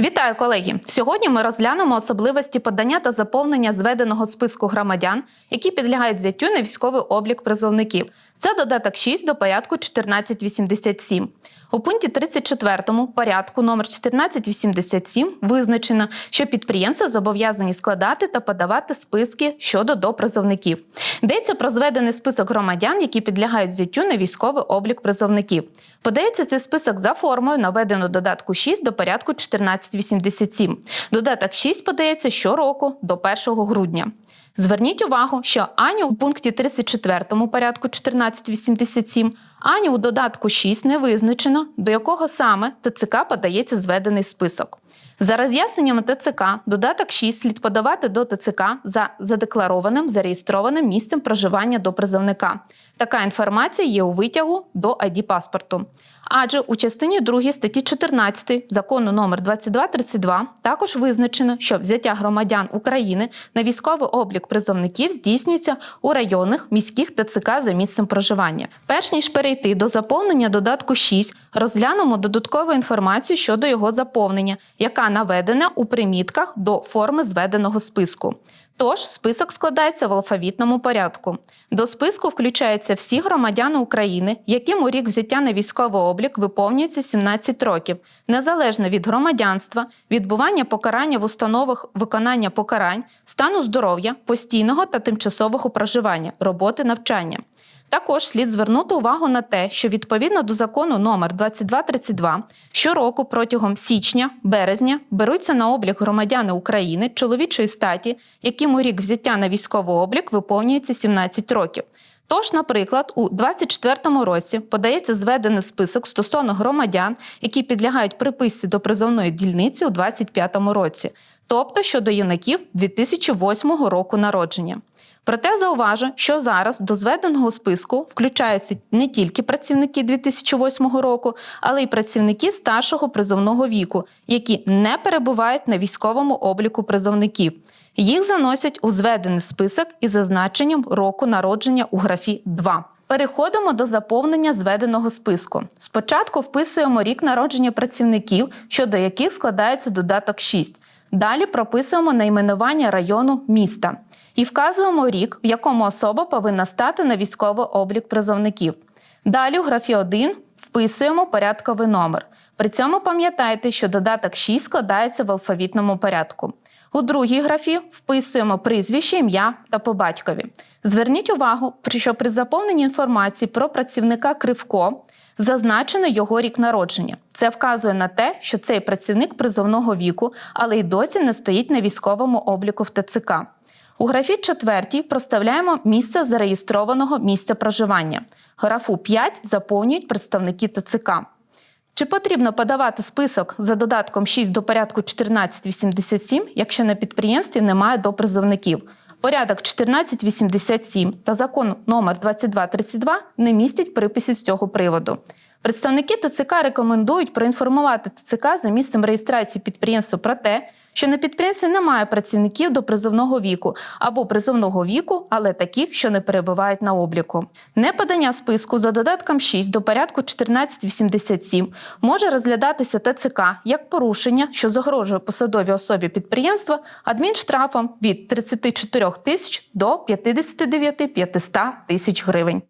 Вітаю, колеги! Сьогодні ми розглянемо особливості подання та заповнення зведеного списку громадян, які підлягають взяттю на військовий облік призовників. Це додаток 6 до порядку 1487. У пункті 34 порядку номер 1487 визначено, що підприємства зобов'язані складати та подавати списки щодо допризовників. Йдеться про зведений список громадян, які підлягають взяттю на військовий облік призовників. Подається цей список за формою, наведено додатку 6 до порядку 1487. Додаток 6 подається щороку до 1 грудня. Зверніть увагу, що ані у пункті 34 порядку 1487, ані у додатку 6 не визначено, до якого саме ТЦК подається зведений список. За роз'ясненнями ТЦК, додаток 6 слід подавати до ТЦК за задекларованим зареєстрованим місцем проживання до призовника. Така інформація є у витягу до id паспорту. Адже у частині 2 статті 14 закону номер 2232 також визначено, що взяття громадян України на військовий облік призовників здійснюється у районних міських ТЦК за місцем проживання. Перш ніж перейти до заповнення додатку 6, розглянемо додаткову інформацію щодо його заповнення, яка наведена у примітках до форми зведеного списку. Тож список складається в алфавітному порядку. До списку включаються всі громадяни України, яким у рік взяття на військовий облік виповнюється 17 років, незалежно від громадянства, відбування покарання в установах виконання покарань, стану здоров'я, постійного та тимчасового проживання, роботи навчання. Також слід звернути увагу на те, що відповідно до закону номер 2232 щороку протягом січня, березня беруться на облік громадяни України чоловічої статі, яким у рік взяття на військовий облік виповнюється 17 років. Тож, наприклад, у 2024 році подається зведений список стосовно громадян, які підлягають приписці до призовної дільниці у 2025 році, тобто щодо юнаків 2008 року народження. Проте зауважу, що зараз до зведеного списку включаються не тільки працівники 2008 року, але й працівники старшого призовного віку, які не перебувають на військовому обліку призовників. Їх заносять у зведений список із зазначенням року народження у графі 2. Переходимо до заповнення зведеного списку. Спочатку вписуємо рік народження працівників, щодо яких складається додаток 6. Далі прописуємо найменування району міста і вказуємо рік, в якому особа повинна стати на військовий облік призовників. Далі у графі 1 вписуємо порядковий номер. При цьому пам'ятайте, що додаток 6 складається в алфавітному порядку. У другій графі вписуємо прізвище, ім'я та по батькові. Зверніть увагу, що при заповненні інформації про працівника Кривко зазначено його рік народження. Це вказує на те, що цей працівник призовного віку, але й досі не стоїть на військовому обліку в ТЦК. У графі 4 проставляємо місце зареєстрованого місця проживання. Графу 5 заповнюють представники ТЦК. Чи потрібно подавати список за додатком 6 до порядку 1487, якщо на підприємстві немає допризовників? Порядок 1487 та закон номер 2232 не містять приписів з цього приводу. Представники ТЦК рекомендують проінформувати ТЦК за місцем реєстрації підприємства про те, що на підприємстві немає працівників до призовного віку або призовного віку, але таких, що не перебувають на обліку. Неподання списку за додатком 6 до порядку 1487 може розглядатися ТЦК як порушення, що загрожує посадовій особі підприємства адмінштрафом від 34 тисяч до 59 500 тисяч гривень.